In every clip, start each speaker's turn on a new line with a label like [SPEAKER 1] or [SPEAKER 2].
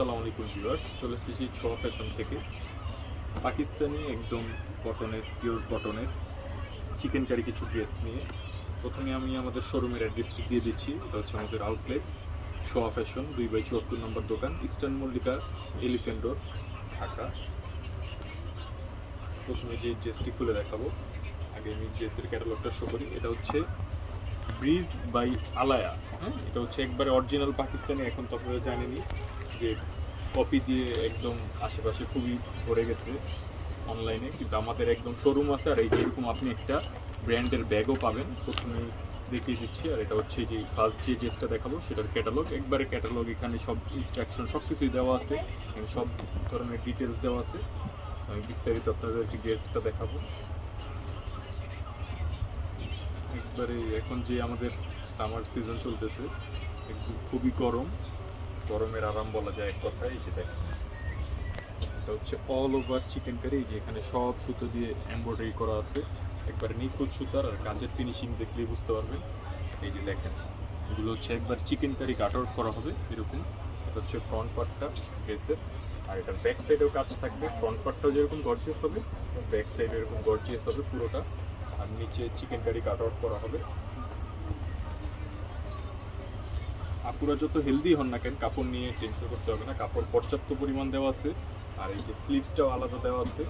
[SPEAKER 1] আসসালামু আলাইকুম, ভিউয়ার্স। চলে এসেছি ছোয়া ফ্যাশন থেকে। পাকিস্তানি একদম কটনের পিওর কটনের চিকেন কারি কিছু ড্রেস নিয়ে। প্রথমে আমি আমাদের শোরুমের অ্যাড্রেসটি দিয়ে দিচ্ছি। এটা হচ্ছে আমাদের আউটলেট ছোয়া ফ্যাশন, দুই বাই চুয়াত্তর নম্বর দোকান, eastern Mallika elephant road, Dhaka. প্রথমে যে ড্রেসটি খুলে দেখাবো, আগে আমি ড্রেসের ক্যাটালগটা শো করি। এটা হচ্ছে ব্রিজ বাই আলায়া হ্যাঁ? এটা হচ্ছে একবারে অরিজিনাল পাকিস্তানি, এখন তো আপনারা জানেনই। যে কপি দিয়ে একদম আশেপাশে খুবই ভরে গেছে অনলাইনে কিন্তু আমাদের একদম শোরুম আছে আর এই যেরকম আপনি একটা ব্র্যান্ডের ব্যাগও পাবেন। প্রথমে দেখিয়ে দিচ্ছি। আর এটা হচ্ছে যে ফার্স্ট যে ড্রেসটা দেখাবো, সেটার ক্যাটালগ একবারে ক্যাটালগ এখানে সব ইনস্ট্রাকশন সব কিছুই দেওয়া আছে। সব ধরনের ডিটেলস দেওয়া আছে। আমি বিস্তারিত আপনাদেরকে ড্রেসটা দেখাবো। একবারে এখন যে আমাদের সামার সিজন চলতেছে, একদম খুবই গরম। গরমের আরাম বলা যায় এক কথায়, এই যে দেখেন। এটা হচ্ছে অল ওভার চিকেন কারি যে এখানে সব সুতো দিয়ে এমব্রয়ডারি করা আছে। একবার নিখুঁত সুতার আর কাজের ফিনিশিং দেখলেই বুঝতে পারবেন। এই যে দেখেন, এগুলো হচ্ছে একবার চিকেন কারি কাট আউট করা হবে, এরকম। এটা হচ্ছে ফ্রন্ট পার্টটা ড্রেসের আর এটার ব্যাক সাইডেও কাজ থাকবে। ফ্রন্ট পার্টটাও যেরকম গর্জিয়াস হবে ব্যাক সাইড এরকম গর্জিয়াস হবে পুরোটা। আর নিচে চিকেন কারি কাট আউট করা হবে। আপুরা যত হেলদি হন না কেন, কাপড় নিয়ে টেনশন করতে হবে না। কাপড় পর্যাপ্ত পরিমাণ দেওয়া আছে, আর এই যে স্লিভসটাও আলাদা দেওয়া আছে।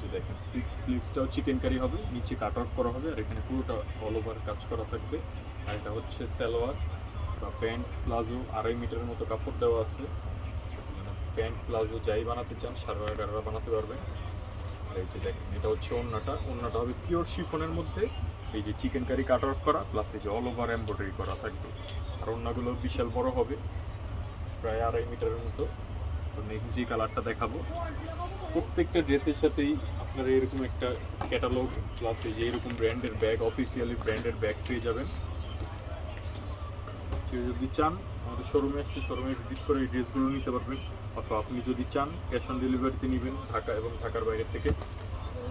[SPEAKER 1] যে দেখেন স্লিভসটাও চিকেন কারি হবে, নিচে কাট আউট করা হবে, আর এখানে পুরোটা অল ওভার কাজ করা থাকবে। আর এটা হচ্ছে সালোয়ার বা প্যান্ট প্লাজো, আড়াই মিটারের মতো কাপড় দেওয়া আছে। প্যান্ট, প্লাজো যাই বানাতে চান সারা গাড়া বানাতে পারবেন। আর এই যে দেখেন, এটা হচ্ছে ওন্নাটা। ওন্নাটা হবে পিওর শিফনের মধ্যে। এই যে চিকেন কারি কাট আউট করা প্লাস এই যে অল ওভার এমব্রয়ডারি করা থাকবে। আর ওন্নাগুলো বিশাল বড় হবে, প্রায় আড়াই মিটারের মতো। তো নেক্সট যে কালারটা দেখাবো, প্রত্যেকটা ড্রেসের সাথেই আপনারা এরকম একটা ক্যাটালগ প্লাস এই যে এরকম ব্র্যান্ডের ব্যাগ অফিসিয়ালি ব্র্যান্ডের ব্যাগ পেয়ে যাবেন। কেউ যদি চান, আমাদের শোরুমে আসতে শোরুমে ভিজিট করে এই ড্রেসগুলো নিতে পারবেন। অথবা আপনি যদি চান ক্যাশ অন ডেলিভারিতে নেবেন ঢাকা এবং ঢাকার বাইরে থেকে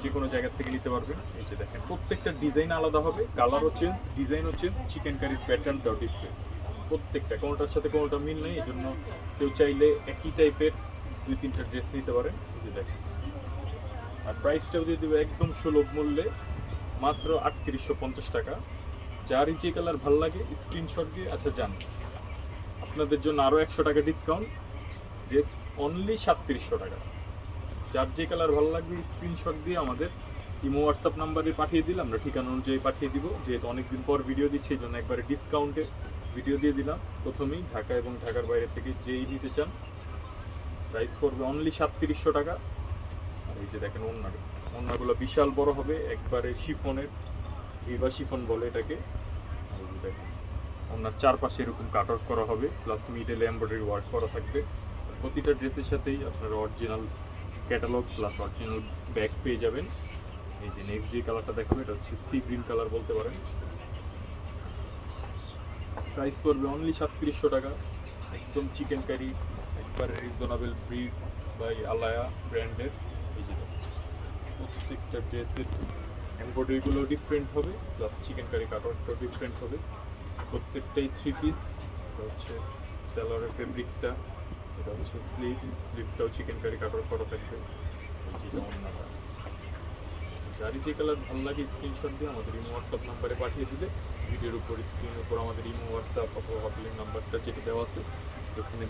[SPEAKER 1] যে কোনো জায়গা থেকে নিতে পারবেন। এই যে দেখেন, প্রত্যেকটা ডিজাইন আলাদা হবে কালারও চেঞ্জ ডিজাইনও চেঞ্জ চিকেন কারির প্যাটার্নটাও ডিফারেন্ট প্রত্যেকটা কোনোটার সাথে কোনোটা মিল নেই এই জন্য কেউ চাইলে একই টাইপের দুই তিনটা ড্রেস নিতে পারেন। আর প্রাইসটাও দিয়ে দেবে একদম সুলভ মূল্যে, মাত্র আটত্রিশশো পঞ্চাশ টাকা। যার যে কালার ভালো লাগে স্ক্রিনশট দিয়ে আচ্ছা যান। আপনাদের জন্য আরও একশো টাকা ডিসকাউন্ট ড্রেস অনলি সাতত্রিশশো টাকা। যার যে কালার ভালো লাগবে স্ক্রিনশট দিয়ে আমাদের ইমো হোয়াটসঅ্যাপ নাম্বারে পাঠিয়ে দিলাম আমরা ঠিকানা অনুযায়ী পাঠিয়ে দিব। যেহেতু অনেকদিন পর ভিডিও দিচ্ছি, এই জন্য একবারে ডিসকাউন্টে ভিডিও দিয়ে দিলাম। প্রথমেই ঢাকা এবং ঢাকার বাইরে থেকে যেই নিতে চান প্রাইস পড়বে অনলি সাতত্রিশশো টাকা। আর এই যে দেখেন ওন্না ওন্নাগুলো বিশাল বড় হবে, একবারে শিফনের ভিভা শিফন বলে এটাকে। দেখেন ওনার চারপাশে এরকম কাট আউট করা হবে প্লাস মিডেল এমব্রয়ডারি ওয়ার্ক করা থাকবে। প্রতিটা ড্রেসের সাথেই আপনারা original catalogue plus original bag পেয়ে যাবেন। এই যে নেক্সট যে কালারটা দেখাবে, এটা হচ্ছে সি গ্রিন কালার বলতে পারেন। প্রাইস পড়বে অনলি সাতত্রিশশো টাকা। একদম চিকেন কারি একবার রিজনেবল ব্রিজ বাই আলায়া ব্র্যান্ডের প্রত্যেকটা ড্রেসের এমব্রয়ডারিগুলো ডিফারেন্ট হবে প্লাস চিকেন কারি কাটআউটটাও ডিফারেন্ট হবে। প্রত্যেকটাই থ্রি পিস এটা হচ্ছে স্যালোয়ারের ফেব্রিক্সটা এটা হচ্ছে স্লিভস স্লিভসটাও চিকেন কারি কাটআউট করা থাকবে। এই যে এটা ওড়নাটা। যারই যে কালার ভালো লাগে স্ক্রিনশট দিয়ে আমাদের ইমো হোয়াটসঅ্যাপ নাম্বারে পাঠিয়ে দিলে ভিডিওর উপর স্ক্রিনের উপর আমাদের ইমো হোয়াটসঅ্যাপ অথবা হটলাইন নাম্বারটা যেটা দেওয়া আছে, ওখানে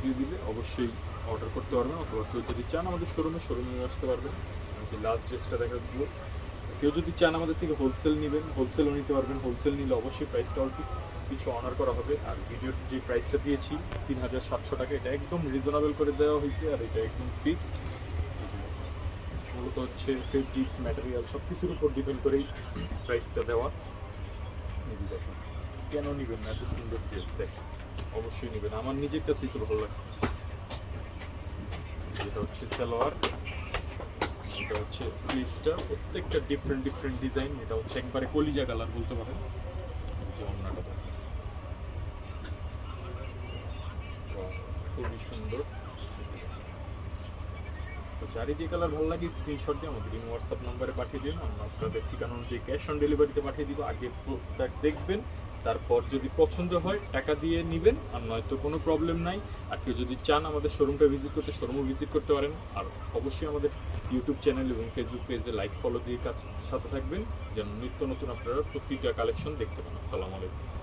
[SPEAKER 1] দিয়ে দিলে অবশ্যই অর্ডার করতে পারবেন অথবা কেউ যদি চান আমাদের শোরুমে শোরুমে আসতে পারবেন। আমি যে লাস্ট ড্রেসটা দেখা দিল কেউ যদি চান আমাদের থেকে হোলসেল নেবেন হোলসেলও নিতে পারবেন। হোলসেল নিলে অবশ্যই প্রাইসটা অল্প, কিছু অনার করা হবে। আর ভিডিওর যে প্রাইসটা দিয়েছি, তিন হাজার সাতশো টাকা, এটা একদম রিজনেবল করে দেওয়া হয়েছে। আর এটা একদম ফিক্সড মূলত হচ্ছে ফেব্রিক্স ম্যাটেরিয়াল সব কিছুর উপর ডিপেন্ড করেই প্রাইসটা দেওয়া। এই কেন নেবেন না? এত সুন্দর ড্রেস দেখেন, অবশ্যই নেবেন। আমার নিজের কাছেই তো ভালো লাগছে। এটা হচ্ছে সালোয়ার, এটা হচ্ছে স্লিভসটা প্রত্যেকটা ডিফারেন্ট ডিফারেন্ট ডিজাইন এটা হচ্ছে একবারে কলিজা কালার বলতে পারেন। যে অন্যটা খুবই সুন্দর। তো যারই যে কালার ভালো লাগে স্ক্রিনশট দিয়ে আমাদের এই হোয়াটসঅ্যাপ নাম্বারে পাঠিয়ে দিন। আমরা আপনাদের ঠিকানা অনুযায়ী ক্যাশ অন ডেলিভারিতে পাঠিয়ে দিব। আগে প্রোডাক্ট দেখবেন, তারপর যদি পছন্দ হয়, টাকা দিয়ে নেবেন, আর নয়তো কোনো প্রবলেম নাই। আর কেউ যদি চান আমাদের শোরুমটা ভিজিট করতে শোরুমও ভিজিট করতে পারেন। আর অবশ্যই আমাদের ইউটিউব চ্যানেল এবং ফেসবুক পেজে লাইক ফলো দিয়ে কাজ সাথে থাকবেন, যেন নিত্য নতুন আপনারা প্রতিটা কালেকশন দেখতে পান। আসসালামু আলাইকুম।